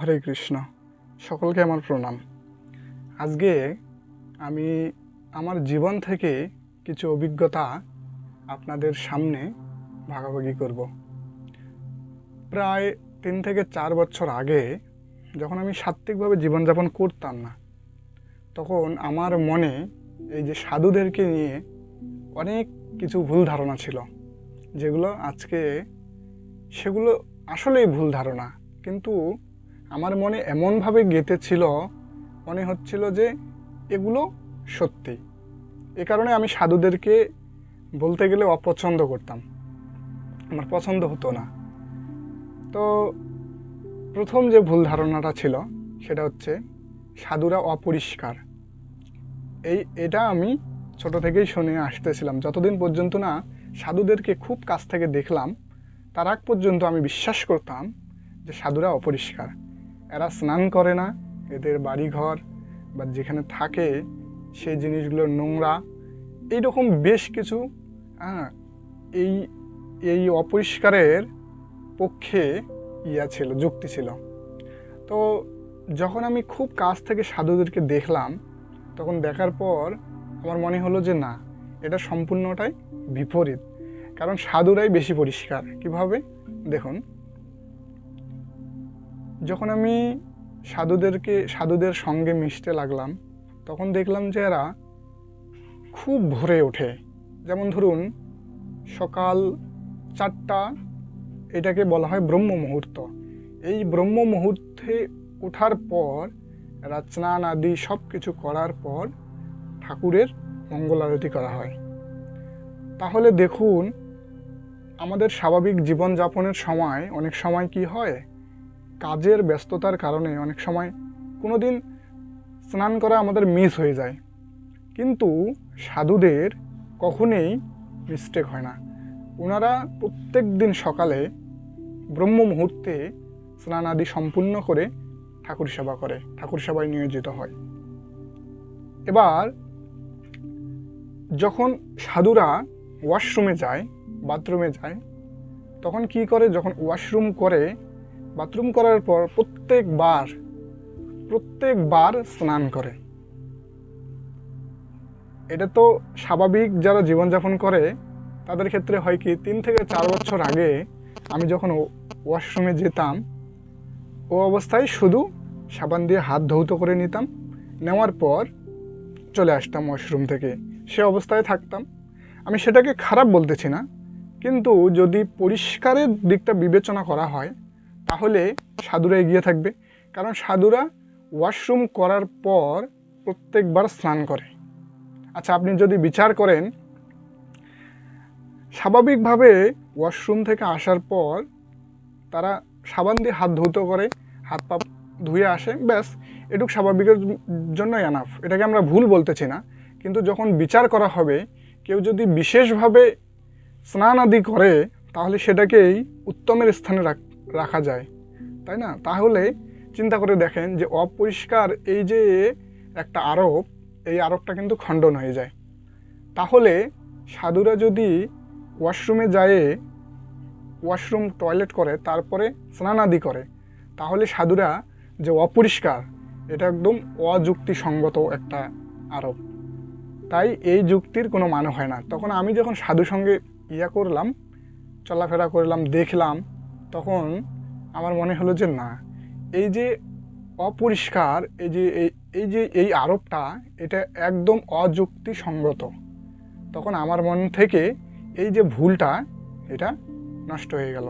হরে কৃষ্ণ। সকলকে আমার প্রণাম। আজকে আমি আমার জীবন থেকে কিছু অভিজ্ঞতা আপনাদের সামনে ভাগাভাগি করব। প্রায় তিন থেকে চার বছর আগে যখন আমি সাত্ত্বিকভাবে জীবনযাপন করতাম না, তখন আমার মনে এই যে সাধুদেরকে নিয়ে অনেক কিছু ভুল ধারণা ছিল, যেগুলো আজকে সেগুলো আসলেই ভুল ধারণা। কিন্তু আমার মনে এমনভাবে গেঁথেছিল, মনে হচ্ছিল যে এগুলো সত্যি। এ কারণে আমি সাধুদেরকে বলতে গেলে অপছন্দ করতাম। আমার পছন্দ হতো না। তো প্রথম যে ভুল ধারণাটা ছিল, সেটা হচ্ছে সাধুরা অপরিষ্কার। এই, এটা আমি ছোট থেকেই শুনে আসতেছিলাম। যতদিন পর্যন্ত না সাধুদেরকে খুব কাছ থেকে দেখলাম, তার আগ পর্যন্ত আমি বিশ্বাস করতাম যে সাধুরা অপরিষ্কার। এরা স্নান করে না, এদের বাড়িঘর বা যেখানে থাকে সেই জিনিসগুলো নোংরা। এইরকম বেশ কিছু হ্যাঁ এই এই অপরিষ্কারের পক্ষে ইয়া ছিল, যুক্তি ছিল। তো যখন আমি খুব কাছ থেকে সাধুদেরকে দেখলাম, তখন দেখার পর আমার মনে হলো যে না, এটা সম্পূর্ণটাই বিপরীত। কারণ সাধুরাই বেশি পরিষ্কার। কীভাবে? দেখুন। যখন আমি সাধুদেরকে, সাধুদের সঙ্গে মিশতে লাগলাম, তখন দেখলাম যে এরা খুব ভোরে ওঠে। যেমন ধরুন, সকাল চারটা, এটাকে বলা হয় ব্রহ্ম মুহূর্ত। এই ব্রহ্ম মুহূর্তে ওঠার পর, এরা স্নান আদি সব কিছু করার পর ঠাকুরের মঙ্গল আরতি করা হয়। তাহলে দেখুন, আমাদের স্বাভাবিক জীবনযাপনের সময়, অনেক সময় কি হয়? কাজের ব্যস্ততার কারণে অনেক সময় কোনো দিন স্নান করা আমাদের মিস হয়ে যায়। কিন্তু সাধুদের কখনোই মিস্টেক হয় না। ওনারা প্রত্যেক দিন সকালে ব্রহ্ম মুহূর্তে স্নান আদি সম্পূর্ণ করে ঠাকুর সেবা করে, ঠাকুর সেবায় নিয়োজিত হয়। এবার যখন সাধুরা ওয়াশরুমে যায় বাথরুমে যায়, তখন কি করে? যখন ওয়াশরুম করে বাথরুম করার পর প্রত্যেকবার প্রত্যেকবার স্নান করে। এটা তো স্বাভাবিক যারা জীবনযাপন করে, তাদের ক্ষেত্রে হয় কি, তিন থেকে চার বছর আগে আমি যখন ওয়াশরুমে যেতাম, ও অবস্থায় শুধু সাবান দিয়ে হাত ধৌত করে নিতাম। নেওয়ার পর চলে আসতাম ওয়াশরুম থেকে। সে অবস্থায় থাকতাম। আমি সেটাকে খারাপ বলতেছি না, কিন্তু যদি পরিষ্কারের দিকটা বিবেচনা করা হয় তাহলে সাধুরা এগিয়ে থাকবে। কারণ সাধুরা ওয়াশরুম করার পর প্রত্যেকবার স্নান করে। আচ্ছা আপনি যদি বিচার করেন, স্বাভাবিকভাবে ওয়াশরুম থেকে আসার পর তারা সাবান দিয়ে হাত ধৌত করে, হাত পা ধুয়ে আসে, ব্যাস, এটুক স্বাভাবিকের জন্য এনাফ এটাকে আমরা ভুল বলতেছি না। কিন্তু যখন বিচার করা হবে, কেউ যদি বিশেষভাবে স্নান আদি করে, তাহলে সেটাকেই উত্তমের স্থানে রাখা যায়, তাই না? তাহলে চিন্তা করে দেখেন যে অপরিষ্কার এই যে একটা আরোপ, এই আরোপটা কিন্তু খণ্ডন হয়ে যায়। তাহলে সাধুরা যদি ওয়াশরুমে যায় ওয়াশরুম টয়লেট করে, তারপরে স্নানাদি করে, তাহলে সাধুরা যে অপরিষ্কার, এটা একদম অযুক্তিসঙ্গত একটা আরোপ। তাই এই যুক্তির কোনো মানে হয় না। তখন আমি যখন সাধু সঙ্গে ইয়া করলাম, চলাফেরা করলাম, দেখলাম তখন আমার মনে হলো যে না, এই যে অপরিষ্কার, এই যে এই যে, এই আরোপটা, এটা একদম অযুক্তিসঙ্গত। তখন আমার মন থেকে এই যে ভুলটা, এটা নষ্ট হয়ে গেল।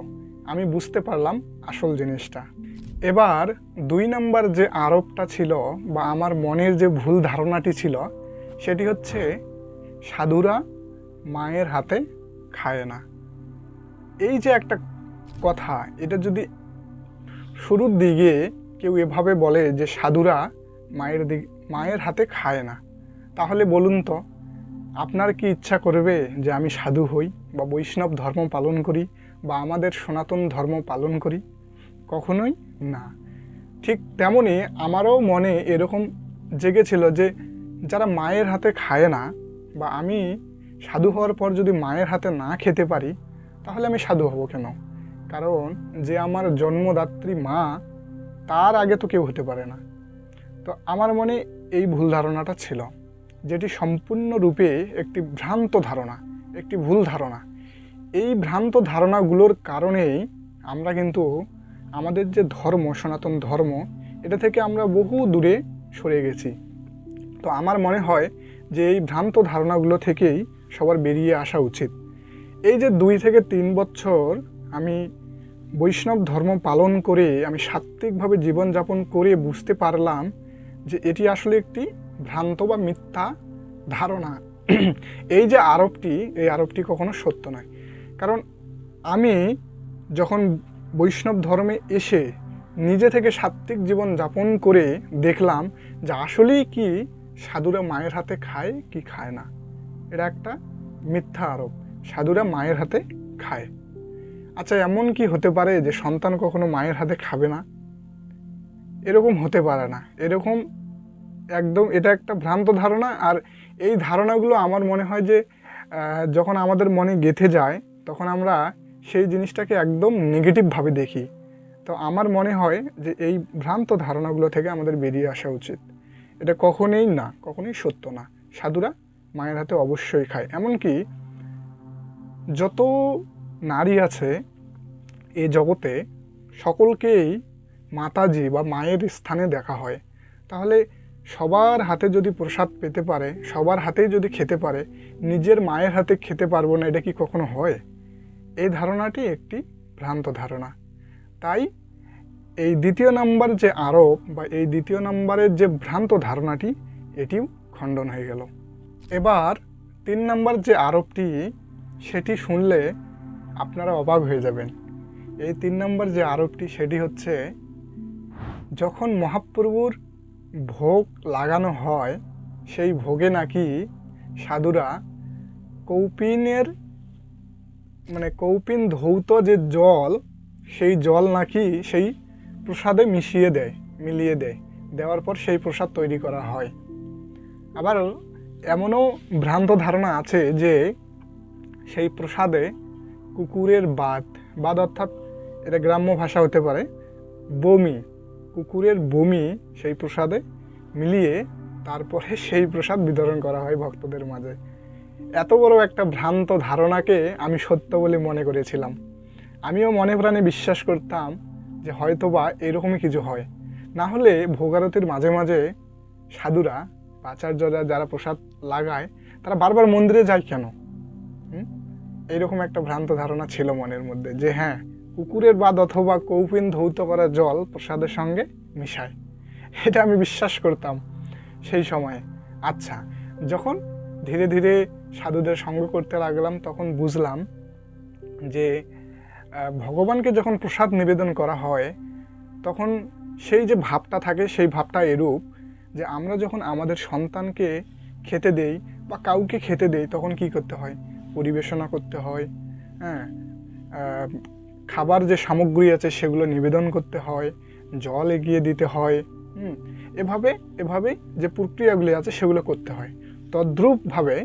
আমি বুঝতে পারলাম আসল জিনিসটা। এবার দুই নম্বর যে আরোপটা ছিল বা আমার মনের যে ভুল ধারণাটি ছিল, সেটি হচ্ছে সাধুরা মায়ের হাতে খায় না। এই যে একটা কথা, এটা যদি শুরুর দিকে কেউ এভাবে বলে যে সাধুরা মায়ের দিক, মায়ের হাতে খায় না, তাহলে বলুন তো, আপনার কি ইচ্ছা করবে যে আমি সাধু হই বা বৈষ্ণব ধর্ম পালন করি বা আমাদের সনাতন ধর্ম পালন করি? কখনোই না। ঠিক তেমনই আমারও মনে এরকম জেগেছিল যে যারা মায়ের হাতে খায় না বা আমি সাধু হওয়ার পর যদি মায়ের হাতে না খেতে পারি, তাহলে আমি সাধু হব কেন? কারণ যে আমার জন্মদাত্রী মা, তার আগে তো কেউ হতে পারে না। তো আমার মনে এই ভুল ধারণাটা ছিল, যেটি সম্পূর্ণরূপে একটি ভ্রান্ত ধারণা, একটি ভুল ধারণা। এই ভ্রান্ত ধারণাগুলোর কারণেই আমরা কিন্তু আমাদের যে ধর্ম, সনাতন ধর্ম, এটা থেকে আমরা বহু দূরে সরে গেছি। তো আমার মনে হয় যে এই ভ্রান্ত ধারণাগুলো থেকেই সবার বেরিয়ে আসা উচিত। এই যে দুই থেকে তিন বছর আমি বৈষ্ণব ধর্ম পালন করে আমি সাত্ত্বিকভাবে জীবনযাপন করে বুঝতে পারলাম যে এটি আসলে একটি ভ্রান্ত বা মিথ্যা ধারণা। এই যে আরোপটি, এই আরোপটি কখনো সত্য নয়। কারণ আমি যখন বৈষ্ণব ধর্মে এসে নিজে থেকে সাত্ত্বিক জীবন যাপন করে দেখলাম যে আসলেই কি সাধুরা মায়ের হাতে খায়, কি খায় না, এটা একটা মিথ্যা আরোপ। সাধুরা মায়ের হাতে খায়। আচ্ছা এমন কি হতে পারে যে সন্তান কখনো মায়ের হাতে খাবে না? এরকম হতে পারে না। এরকম একদম, এটা একটা ভ্রান্ত ধারণা। আর এই ধারণাগুলো আমার মনে হয় যে যখন আমাদের মনে গেঁথে যায়, তখন আমরা সেই জিনিসটাকে একদম নেগেটিভভাবে দেখি। তো আমার মনে হয় যে এই ভ্রান্ত ধারণাগুলো থেকে আমাদের বেরিয়ে আসা উচিত। এটা কখনোই না, কখনোই সত্য না। সাধুরা মায়ের হাতে অবশ্যই খায়। এমনকি যত নারী আছে, এ জগতে সকলকেই মাতাজি বা মায়ের স্থানে দেখা হয়। তাহলে সবার হাতে যদি প্রসাদ পেতে পারে, সবার হাতেই যদি খেতে পারে, নিজের মায়ের হাতে খেতে পারব না, এটা কি কখনো হয়? এই ধারণাটি একটি ভ্রান্ত ধারণা। তাই এই দ্বিতীয় নাম্বার যে আরোপ বা এই দ্বিতীয় নাম্বারের যে ভ্রান্ত ধারণাটি, এটিও খণ্ডন হয়ে গেল। এবার তিন নাম্বার যে আরোপটি, সেটি শুনলে আপনারা অবাক হয়ে যাবেন। এই তিন নম্বর যে আরোপটি, সেটি হচ্ছে, যখন মহাপ্রভুর ভোগ লাগানো হয়, সেই ভোগে নাকি সাধুরা কৌপিনের মানে কৌপিন ধৌত যে জল, সেই জল নাকি সেই প্রসাদে মিশিয়ে দেয়, মিলিয়ে দেয়। দেওয়ার পর সেই প্রসাদ তৈরি করা হয়। আবার এমনও ভ্রান্ত ধারণা আছে যে, সেই প্রসাদে কুকুরের বাদ বাদ অর্থাৎ এটা গ্রাম্য ভাষা হতে পারে। বমি। কুকুরের বমি সেই প্রসাদে মিলিয়ে তারপরে সেই প্রসাদ বিতরণ করা হয় ভক্তদের মাঝে। এত বড় একটা ভ্রান্ত ধারণাকে আমি সত্য বলে মনে করেছিলাম। আমিও মনে প্রাণে বিশ্বাস করতাম যে হয়তো বা এরকমই কিছু হয়। না হলে ভোগারতির মাঝে মাঝে সাধুরা আচার্যরা যারা প্রসাদ লাগায়, তারা বারবার মন্দিরে যায় কেন? এইরকম একটা ভ্রান্ত ধারণা ছিল মনের মধ্যে যে হ্যাঁ কুকুরের বাদ অথবা কৌপিন ধৌত করা জল প্রসাদের সঙ্গে মিশায়। এটা আমি বিশ্বাস করতাম সেই সময়ে। আচ্ছা যখন ধীরে ধীরে সাধুদের সঙ্গ করতে লাগলাম, তখন বুঝলাম যে ভগবানকে যখন প্রসাদ নিবেদন করা হয়, তখন সেই যে ভাবটা থাকে, সেই ভাবটা এরূপ যে আমরা যখন আমাদের সন্তানকে খেতে দেই বা কাউকে খেতে দেই, তখন কি করতে হয়? পরিবেশনা করতে হয় হ্যাঁ? খাবার যে সামগ্রী আছে সেগুলো নিবেদন করতে হয়, জল এগিয়ে দিতে হয় এভাবে এভাবে যে প্রক্রিয়াগুলি আছে সেগুলো করতে হয়। তদ্রূপভাবে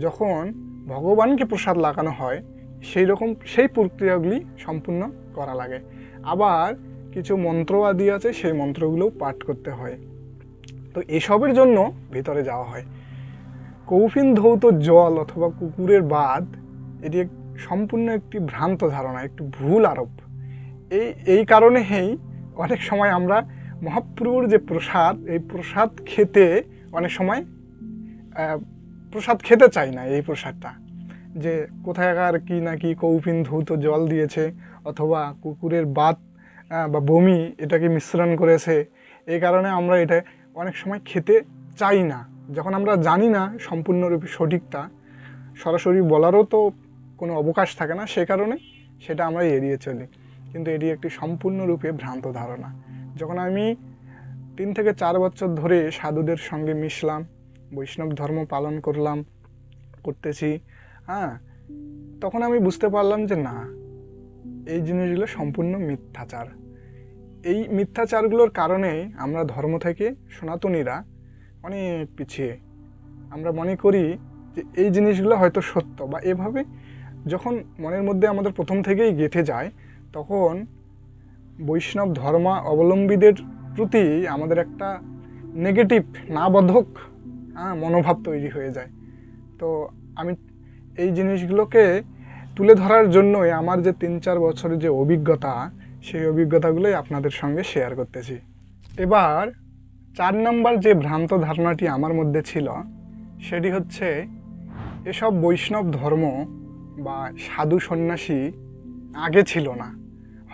যখন ভগবানকে প্রসাদ লাগানো হয় সেই রকম সেই প্রক্রিয়াগুলি সম্পূর্ণ করা লাগে। আবার কিছু মন্ত্র আদি আছে, সেই মন্ত্রগুলোও পাঠ করতে হয়। তো এসবের জন্য ভিতরে যাওয়া হয়। কৌফিন ধৌত জল অথবা কুকুরের বাদ, এটি সম্পূর্ণ একটি ভ্রান্ত ধারণা, একটি ভুল আরোপ। এই এই কারণেই অনেক সময় আমরা মহাপ্রভুর যে প্রসাদ, এই প্রসাদ খেতে অনেক সময় প্রসাদ খেতে চাই না এই প্রসাদটা। যে কোথায়কার কি নাকি কৌপিন ধৌত জল দিয়েছে অথবা কুকুরের বাত বা বমি এটাকে মিশ্রণ করেছে, এই কারণে আমরা এটা অনেক সময় খেতে চাই না। যখন আমরা জানি না সম্পূর্ণরূপে সঠিকটা, সরাসরি বলারও তো কোনো অবকাশ থাকে না, সে কারণে সেটা আমরা এড়িয়ে চলি। কিন্তু এটি একটি সম্পূর্ণরূপে ভ্রান্ত ধারণা। যখন আমি তিন থেকে চার বছর ধরে সাধুদের সঙ্গে মিশলাম, বৈষ্ণব ধর্ম পালন করলাম, করতেছি হ্যাঁ তখন আমি বুঝতে পারলাম যে না, এই জিনিসগুলো সম্পূর্ণ মিথ্যাচার। এই মিথ্যাচারগুলোর কারণে আমরা ধর্ম থেকে সনাতনীরা অনেক পিছিয়ে। আমরা মনে করি যে এই জিনিসগুলো হয়তো সত্য বা এভাবে যখন মনের মধ্যে আমাদের প্রথম থেকেই গেঁথে যায়, তখন বৈষ্ণব ধর্ম অবলম্বীদের প্রতি আমাদের একটা নেগেটিভ না বোধক হ্যাঁ মনোভাব তৈরি হয়ে যায়। তো আমি এই জিনিসগুলোকে তুলে ধরার জন্যই আমার যে তিন চার বছরের যে অভিজ্ঞতা, সেই অভিজ্ঞতাগুলোই আপনাদের সঙ্গে শেয়ার করতেছি। এবার চার নম্বর যে ভ্রান্ত ধারণাটি আমার মধ্যে ছিল, সেটি হচ্ছে এসব বৈষ্ণব ধর্ম বা সাধু সন্ন্যাসী আগে ছিল না।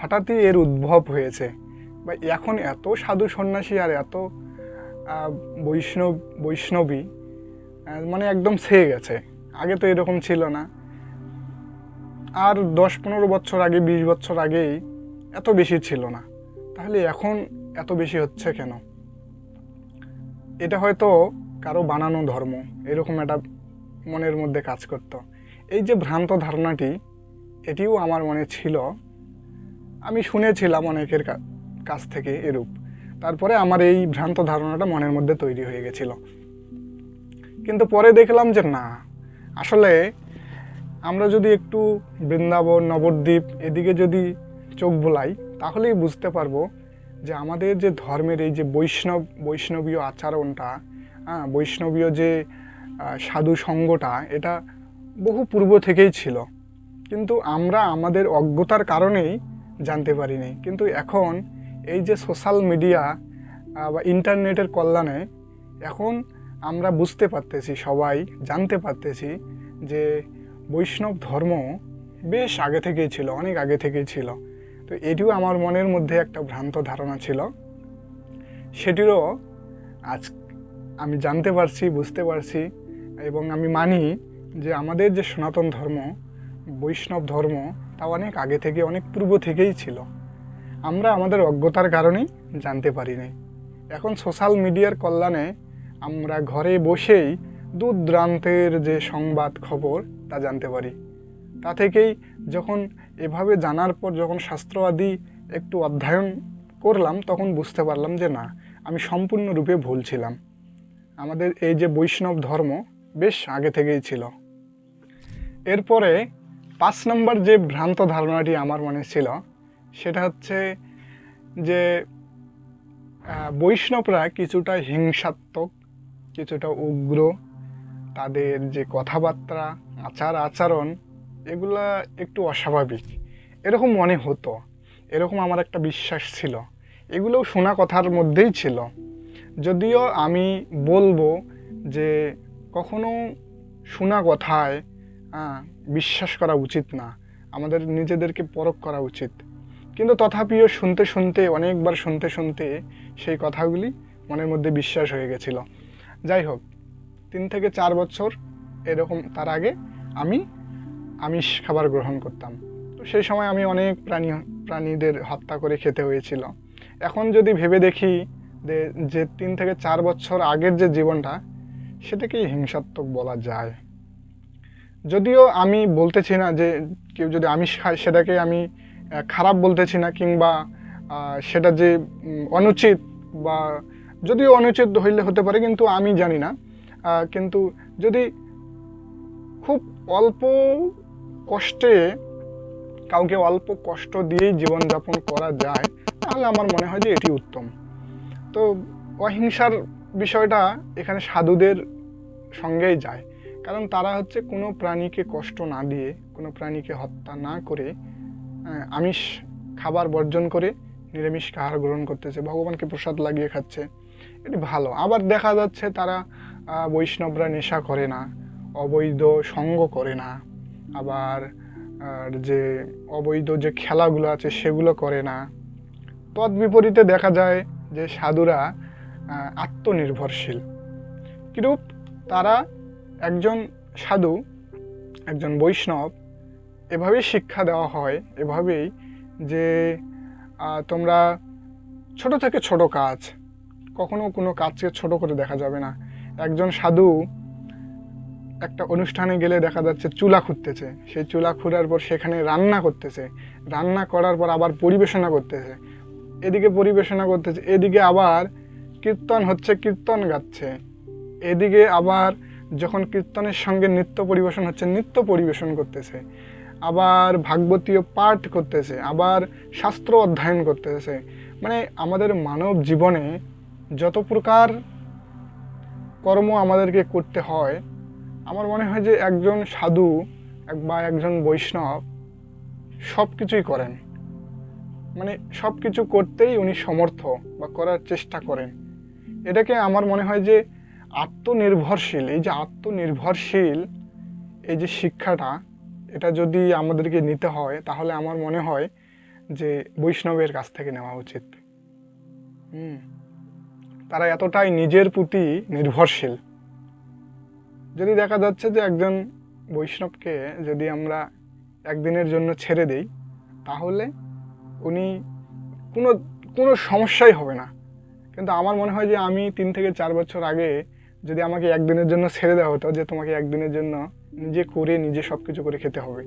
হঠাৎই এর উদ্ভব হয়েছে। বা এখন এত সাধু সন্ন্যাসী আর এত বৈষ্ণব, বৈষ্ণবী মানে একদম ছেয়ে গেছে। আগে তো এরকম ছিল না। আর দশ পনেরো বছর আগে, বিশ বছর আগেই এত বেশি ছিল না। তাহলে এখন এত বেশি হচ্ছে কেন? এটা হয়তো কারও বানানো ধর্ম, এরকম একটা মনের মধ্যে কাজ করত। এই যে ভ্রান্ত ধারণাটি, এটিও আমার মনে ছিল। আমি শুনেছিলাম অনেকের কাছ থেকে এরূপ। তারপরে আমার এই ভ্রান্ত ধারণাটা মনের মধ্যে তৈরি হয়ে গেছিল। কিন্তু পরে দেখলাম যে না, আসলে আমরা যদি একটু বৃন্দাবন, নবদ্বীপ, এদিকে যদি চোখ বোলাই, তাহলেই বুঝতে পারব যে আমাদের যে ধর্মের এই যে বৈষ্ণব, বৈষ্ণবীয় আচরণটা হ্যাঁ বৈষ্ণবীয় যে সাধু সঙ্গটা, এটা বহু পূর্ব থেকেই ছিল। কিন্তু আমরা আমাদের অজ্ঞতার কারণেই জানতে পারিনি। কিন্তু এখন এই যে সোশ্যাল মিডিয়া বা ইন্টারনেটের কল্যাণে এখন আমরা বুঝতে পারতেছি, সবাই জানতে পারতেছি যে বৈষ্ণব ধর্ম বেশ আগে থেকেই ছিল, অনেক আগে থেকেই ছিল। তো এটিও আমার মনের মধ্যে একটা ভ্রান্ত ধারণা ছিল। সেটিরও আজ আমি জানতে পারছি, বুঝতে পারছি এবং আমি মানি যে আমাদের যে সনাতন ধর্ম, বৈষ্ণব ধর্ম, তা অনেক আগে থেকে, অনেক পূর্ব থেকেই ছিল। আমরা আমাদের অজ্ঞতার কারণেই জানতে পারিনি। এখন সোশ্যাল মিডিয়ার কল্যাণে আমরা ঘরে বসেই দূর দূরান্তের যে সংবাদ খবর, তা জানতে পারি। তা থেকেই যখন এভাবে জানার পর যখন শাস্ত্র আদি একটু অধ্যয়ন করলাম, তখন বুঝতে পারলাম যে না, আমি সম্পূর্ণরূপে ভুল ছিলাম। আমাদের এই যে বৈষ্ণব ধর্ম বেশ আগে থেকেই ছিল। এরপরে পাঁচ নম্বর যে ভ্রান্ত ধারণাটি আমার মনে ছিল, সেটা হচ্ছে যে বৈষ্ণবরা কিছুটা হিংসাত্মক, কিছুটা উগ্র, তাদের যে কথাবার্তা আচার আচরণ এগুলা একটু অস্বাভাবিক। এরকম মনে হতো। এরকম আমার একটা বিশ্বাস ছিল। এগুলোও শোনা কথার মধ্যেই ছিল। যদিও আমি বলব যে কখনো শোনা কথায় বিশ্বাস করা উচিত না। আমাদের নিজেদেরকে পরখ করা উচিত। কিন্তু তথাপিও শুনতে শুনতে, অনেকবার শুনতে শুনতে সেই কথাগুলি মনের মধ্যে বিশ্বাস হয়ে গেছিল। যাই হোক, তিন থেকে চার বছর এরকম তার আগে আমি আমিষ খাবার গ্রহণ করতাম। তো সেই সময় আমি অনেক প্রাণী, প্রাণীদের হত্যা করে খেতে হয়েছিল। এখন যদি ভেবে দেখি যে তিন থেকে চার বছর আগের যে জীবনটা, সেটাকেই হিংসাত্মক বলা যায়। যদিও আমি বলতেছি না যে, কেউ যদি আমিষ খায়, সেটাকে আমি খারাপ বলতেছি না কিংবা সেটা যে অনুচিত বা, যদিও অনুচিত হইলে হতে পারে, কিন্তু আমি জানি না। কিন্তু যদি খুব অল্প কষ্টে কাউকে অল্প কষ্ট দিয়েই জীবনযাপন করা যায়, তাহলে আমার মনে হয় যে এটি উত্তম। তো অহিংসার বিষয়টা এখানে সাধুদের সঙ্গেই যায়, কারণ তারা হচ্ছে কোনো প্রাণীকে কষ্ট না দিয়ে, কোনো প্রাণীকে হত্যা না করে আমিষ খাবার বর্জন করে নিরামিষ আহার গ্রহণ করতেছে, ভগবানকে প্রসাদ লাগিয়ে খাচ্ছে, এটি ভালো। আবার দেখা যাচ্ছে তারা বৈষ্ণবরা নেশা করে না, অবৈধ সঙ্গ করে না। আবার যে অবৈধ যে খেলাগুলো আছে সেগুলো করে না। তৎ বিপরীতে দেখা যায় যে সাধুরা আত্মনির্ভরশীল। কিরূপ তারা একজন সাধু, একজন বৈষ্ণব, এভাবেই শিক্ষা দেওয়া হয়, এভাবেই যে তোমরা ছোট থেকে ছোট কাজ, কখনো কোনো কাজকে ছোট করে দেখা যাবে না। একজন সাধু একটা অনুষ্ঠানে গেলে দেখা যাচ্ছে চুলা খুঁড়তেছে। সেই চুলা খুঁড়ার পর সেখানে রান্না করতেছে। রান্না করার পর আবার পরিবেশনা করতেছে। এদিকে পরিবেশনা করতেছে, এদিকে আবার কীর্তন হচ্ছে, কীর্তন গাচ্ছে। এদিকে আবার যখন কীর্তনের সঙ্গে নৃত্য পরিবেশন হচ্ছে, নৃত্য পরিবেশন করতেছে। আবার ভাগবতীয় পাঠ করতেছে, আবার শাস্ত্র অধ্যয়ন করতেছে। মানে আমাদের মানব জীবনে যত প্রকার কর্ম আমাদেরকে করতে হয় আমার মনে হয় যে একজন সাধু বা একজন বৈষ্ণব সব কিছুই করেন। মানে সব কিছু করতেই উনি সমর্থ বা করার চেষ্টা করেন। এটাকে আমার মনে হয় যে আত্মনির্ভরশীল, এই যে আত্মনির্ভরশীল, এই যে শিক্ষাটা, এটা যদি আমাদেরকে নিতে হয়, তাহলে আমার মনে হয় যে বৈষ্ণবের কাছ থেকে নেওয়া উচিত। হুম। তারা এতটাই নিজের প্রতি নির্ভরশীল। যদি দেখা যাচ্ছে যে একজন বৈষ্ণবকে যদি আমরা একদিনের জন্য ছেড়ে দেই, তাহলে উনি কোনো কোনো সমস্যাই হবে না। কিন্তু আমার মনে হয় যে আমি তিন থেকে চার বছর আগে যদি আমাকে একদিনের জন্য ছেড়ে দেওয়া হতো, যে তোমাকে একদিনের জন্য নিজে করে, নিজে সব কিছু করে খেতে হবে,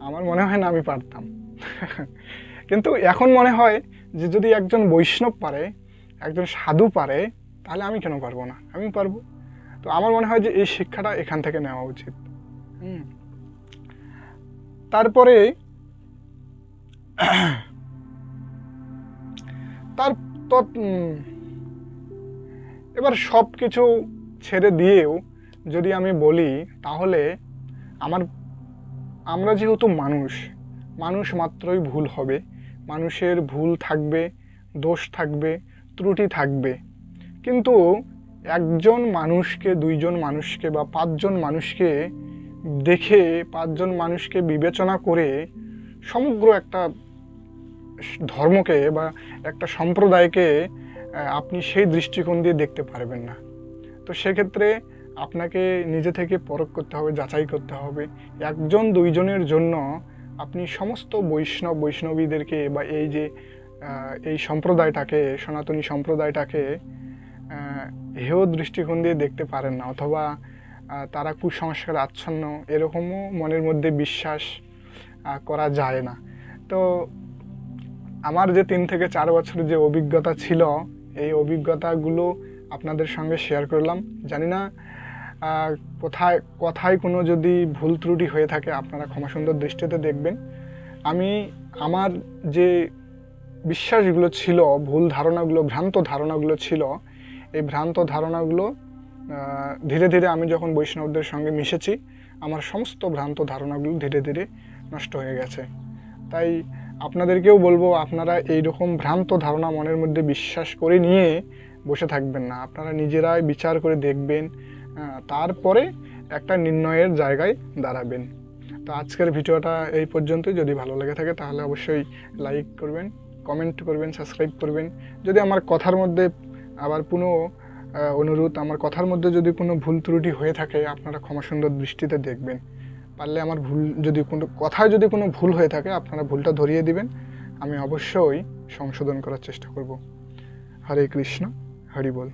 আমার মনে হয় না আমি পারতাম। কিন্তু এখন মনে হয় যে যদি একজন বৈষ্ণব পারে, একজন সাধু পারে, তাহলে আমি কেন পারব না? আমি পারব। তো আমার মনে হয় যে এই শিক্ষাটা এখান থেকে নেওয়া উচিত। হুম। তারপরে তার এবার সব কিছু ছেড়ে দিয়েও যদি আমি বলি তাহলে আমার আমরা যেহেতু মানুষ মানুষ মাত্রই ভুল হবে। মানুষের ভুল থাকবে দোষ থাকবে ত্রুটি থাকবে। কিন্তু একজন মানুষকে, দুইজন মানুষকে বা পাঁচজন মানুষকে দেখে, পাঁচজন মানুষকে বিবেচনা করে সমগ্র একটা ধর্মকে বা একটা সম্প্রদায়কে আপনি সেই দৃষ্টিকোণ দিয়ে দেখতে পারবেন না। তো সেক্ষেত্রে আপনাকে নিজে থেকে পরখ করতে হবে, যাচাই করতে হবে। একজন, দুইজনের জন্য আপনি সমস্ত বৈষ্ণব, বৈষ্ণবীদেরকে বা এই যে এই সম্প্রদায়টাকে, সনাতনী সম্প্রদায়টাকে হেয় দৃষ্টিকোণ দিয়ে দেখতে পারেন না, অথবা তারা কুসংস্কার, আচ্ছন্ন, এরকমও মনের মধ্যে বিশ্বাস করা যায় না। তো, আমার যে তিন থেকে চার বছরের যে অভিজ্ঞতা ছিল, এই অভিজ্ঞতাগুলো আপনাদের সঙ্গে শেয়ার করলাম। জানি না কোথায়, কথায় কোনো যদি ভুল ত্রুটি হয়ে থাকে, আপনারা ক্ষমা সুন্দর দৃষ্টিতে দেখবেন। আমি, আমার যে বিশ্বাসগুলো ছিল, ভুল ধারণাগুলো, ভ্রান্ত ধারণাগুলো ছিল এই ভ্রান্ত ধারণাগুলো ধীরে ধীরে আমি যখন বৈষ্ণবদের সঙ্গে মিশেছি, আমার সমস্ত ভ্রান্ত ধারণাগুলো ধীরে ধীরে নষ্ট হয়ে গেছে। তাই আপনাদেরকেও বলব, আপনারা এই রকম ভ্রান্ত ধারণা মনের মধ্যে বিশ্বাস করে নিয়ে বসে থাকবেন না। আপনারা নিজেরাই বিচার করে দেখবেন তারপরে একটা নির্ণয়ের জায়গায় দাঁড়াবেন। তো আজকের ভিডিওটা এই পর্যন্তই। যদি ভালো লেগে থাকে তাহলে অবশ্যই লাইক করবেন, কমেন্ট করবেন, সাবস্ক্রাইব করবেন। যদি আমার কথার মধ্যে আবার পুনঃ অনুরোধ, আমার কথার মধ্যে যদি কোনো ভুল ত্রুটি হয়ে থাকে, আপনারা ক্ষমা সুন্দর দৃষ্টিতে দেখবেন। পারলে আমার ভুল যদি কোনো, কথায় যদি কোনো ভুল হয়ে থাকে, আপনারা ভুলটা ধরিয়ে দিবেন। আমি অবশ্যই সংশোধন করার চেষ্টা করব। হরে কৃষ্ণ, হরি বল।